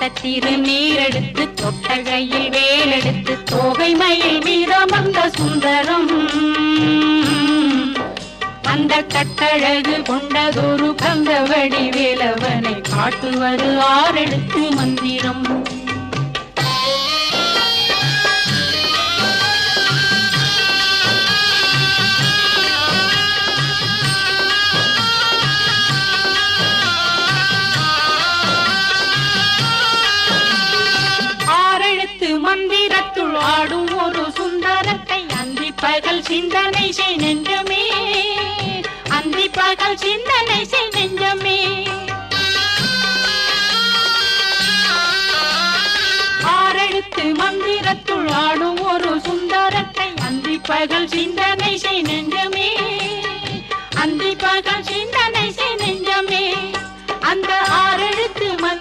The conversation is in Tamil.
தொட்ட திருநீரெடுத்து தொட்டகையில் வேலெடுத்து தோகை மயில் வீரமந்த சுந்தரம். அந்த கட்டழகு கொண்டதொரு கந்த வடிவேலவனை காட்டுவது ஆறெடுத்து மந்திரம். மந்திரத்துள் ஆடும் ஒரு சுந்தரத்தை அந்தி பகல் சிந்தனை செய் நெஞ்சமே. அந்தி பகல் சிந்தனை செய் நெஞ்சமே. ஆரெழுத்து மந்திரத்துள் ஆடும் ஒரு சுந்தரத்தை அந்தி பகல் சிந்தனை செய் நெஞ்சமே. அந்தி பகல் சிந்தனை